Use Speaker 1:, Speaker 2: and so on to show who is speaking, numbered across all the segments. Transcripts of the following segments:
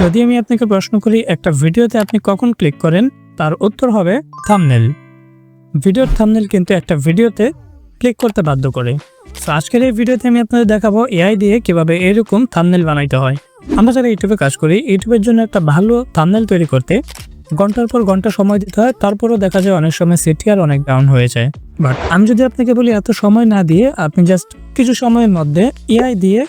Speaker 1: যদি আমি আপনাকে প্রশ্ন করি, একটা ভিডিওতে আপনি কখন ক্লিক করেন, তার উত্তর হবে থামনেল ভিডিওর থামনেল কিন্তু একটা ভিডিওতে ক্লিক করতে বাধ্য করে। তো আজকের এই ভিডিওতে আমি আপনাদের দেখাবো এআই দিয়ে কীভাবে এরকম থামনেল বানাইতে হয়। আমরা যারা ইউটিউবে কাজ করি, ইউটিউবের জন্য একটা ভালো থামনেল তৈরি করতে ঘণ্টার পর ঘণ্টা সময় দিতে হয়, তারপরও দেখা যায় অনেক সময় সিটিআর অনেক ডাউন হয়ে যায়। বাট আমি যদি আপনাকে বলি, এত সময় না দিয়ে আপনি জাস্ট কিছু সময়ের মধ্যে এআই দিয়ে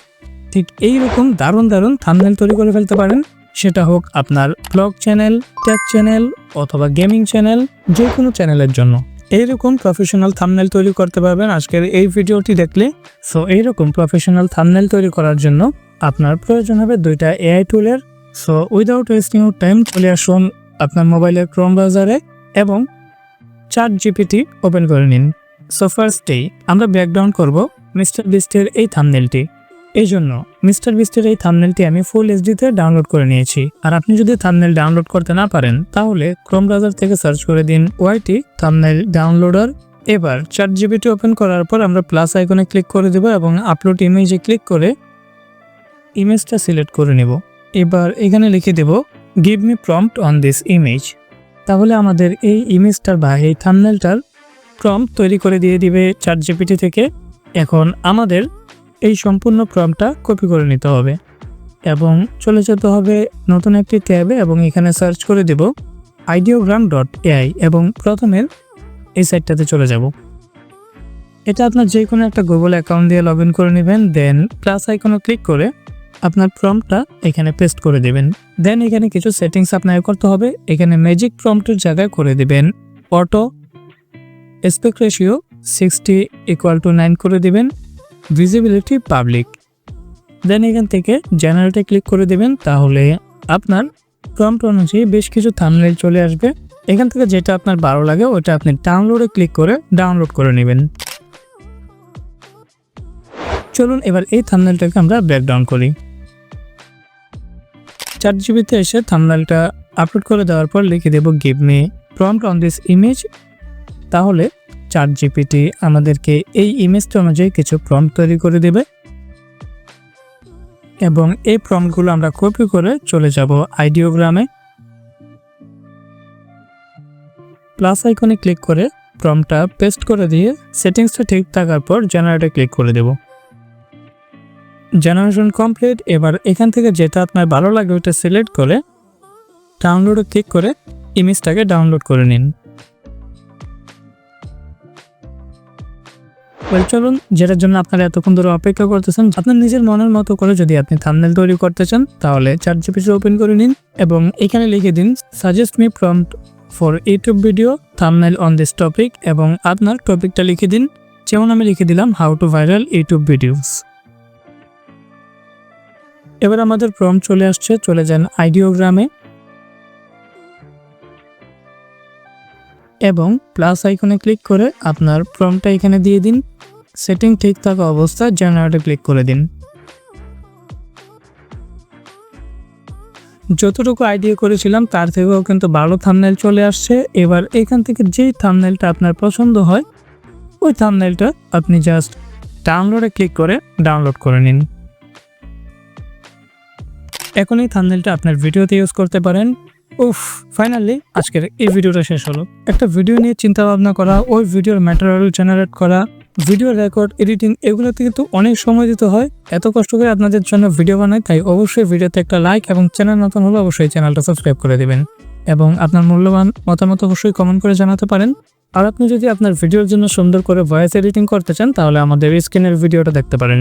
Speaker 1: ঠিক এইরকম দারুণ দারুণ থামনেল তৈরি করে ফেলতে পারেন সেটা হোক আপনার ব্লগ চ্যানেল টেক চ্যানেল অথবা গেমিং চ্যানেল যে কোনো চ্যানেলের জন্য। এইরকম প্রফেশনাল থামনেল তৈরি করতে পারবেন আজকের এই ভিডিওটি দেখলে। সো এইরকম প্রফেশনাল থামনেল তৈরি করার জন্য আপনার প্রয়োজন হবে দুইটা এআই টুলের সো উইদাউট ওয়েস্টিং টাইম চলে আসুন আপনার মোবাইলের ক্রোম ব্রাউজারে এবং চার্ট জিপিটি ওপেন করে নিন। সো ফার্স্টেই আমরা ব্যাকগ্রাউন্ড করব মিস্টার বিস্টের এই থামনেলটি এই জন্য মিস্টার বিস্টের এই থামনেলটি আমি ফুল এইচডিতে ডাউনলোড করে নিয়েছি। আর আপনি যদি থামনেল ডাউনলোড করতে না পারেন, তাহলে ক্রোম ব্রাউজার থেকে সার্চ করে দিন ওয়াইটি থামনেল ডাউনলোডার এবার চার্ট জিবিটি ওপেন করার পর আমরা প্লাস আইকনে ক্লিক করে দেব এবং আপলোড ইমেজে ক্লিক করে ইমেজটা সিলেক্ট করে নেব। এবার এখানে লিখে দেব give me prompt on this image তাহলে আমাদের এই ইমেজটার বা এই থামনেলটার প্রম্পট তৈরি করে দিয়ে দিবে চার্ট জিপিটি থেকে। এখন আমাদের এই সম্পূর্ণ প্রম্পটটা কপি করে নিতে হবে এবং চলে যেতে হবে নতুন একটি ট্যাবে এবং এখানে সার্চ করে দেব আইডিওগ্রাম ডট এআই এবং প্রথমের এই সাইটটাতে চলে যাব। এটা আপনার যে কোনো একটা গুগল অ্যাকাউন্ট দিয়ে লগ করে নেবেন দেন প্লাস আইকনে ক্লিক করে আপনার প্রম্পটটা এখানে পেস্ট করে দেবেন। দেন এখানে কিছু সেটিংস আপনাকে করতে হবে, এখানে ম্যাজিক প্রম্পটের জায়গায় করে দেবেন। Auto aspect ratio sixty equal to nine করে দেবেন। ভিজিবিলিটি পাবলিক দেন এখান থেকে জেনারেটে ক্লিক করে দেবেন, তাহলে আপনার প্রম্পট অনুযায়ী বেশ কিছু থামনেল চলে আসবে। এখান থেকে যেটা আপনার ভালো লাগে, ওটা আপনি ডাউনলোডে ক্লিক করে ডাউনলোড করে নেবেন। চলুন এবার এই থামনেলটাকে আমরা ব্রেকডাউন করি। চার জিবিতে এসে থামনেলটা আপলোড করে দেওয়ার পর লিখে দেব give me prompt on this image তাহলে চার জিপিটি আমাদেরকে এই ইমেজটা অনুযায়ী কিছু প্রম্পট তৈরি করে দেবে। এবং এই প্রম্পটগুলো আমরা কপি করে চলে যাব আইডিওগ্রামে প্লাস আইকনে ক্লিক করে প্রম্পটটা পেস্ট করে দিয়ে সেটিংসটা ঠিক থাকার পর জেনারেটে ক্লিক করে দেব। জেনারেশন কমপ্লিট এবার এখান থেকে যেটা আপনার ভালো লাগে ওটা সিলেক্ট করে ডাউনলোডে ক্লিক করে ইমেজটাকে ডাউনলোড করে নিন। ওয়েল চলুন, যেটার জন্য আপনারা এতক্ষণ ধরে অপেক্ষা করতেছেন, আপনার নিজের মনের মতো করে যদি আপনি থামনেল তৈরি করতে চান, তাহলে চার জিপিসি ওপেন করে নিন এবং এখানে লিখে দিন suggest me prompt for YouTube video thumbnail on this topic এবং আপনার টপিকটা লিখে দিন। যেমন আমি লিখে দিলাম how to viral YouTube videos এবার আমাদের প্রম চলে আসছে, চলে যান আইডিওগ্রামে এবং প্লাস আইকনে ক্লিক করে আপনার ফর্মটা এখানে দিয়ে দিন। সেটিং ঠিক থাকা অবস্থায় জেনারেটে ক্লিক করে দিন। যতটুকু আইডিয়া করেছিলাম, তার থেকেও কিন্তু ভালো থামনেল চলে আসছে। এবার এখান থেকে যেই থামনেলটা আপনার পছন্দ হয়, ওই থামনেলটা আপনি জাস্ট ডাউনলোডে ক্লিক করে ডাউনলোড করে নিন। এখন এই থামনেলটা আপনার ভিডিওতে ইউজ করতে পারেন। উফ ফাইনালি আজকের এই ভিডিওটা শেষ হলো। একটা ভিডিও নিয়ে চিন্তা ভাবনা করা, ওই ভিডিওর ম্যাটেরিয়াল জেনারেট করা ভিডিও রেকর্ড এডিটিং এগুলোতে কিন্তু অনেক সময় দিতে হয়। এত কষ্ট করে আপনাদের জন্য ভিডিও বানাই, তাই অবশ্যই ভিডিওতে একটা লাইক এবং চ্যানেল নতুন হলে অবশ্যই চ্যানেলটা সাবস্ক্রাইব করে দেবেন। এবং আপনার মূল্যবান মতামত অবশ্যই কমেন্ট করে জানাতে পারেন। আর আপনি যদি আপনার ভিডিওর জন্য সুন্দর করে ভয়েস এডিটিং করতে চান, তাহলে আমাদের স্ক্রিনের ভিডিওটা দেখতে পারেন।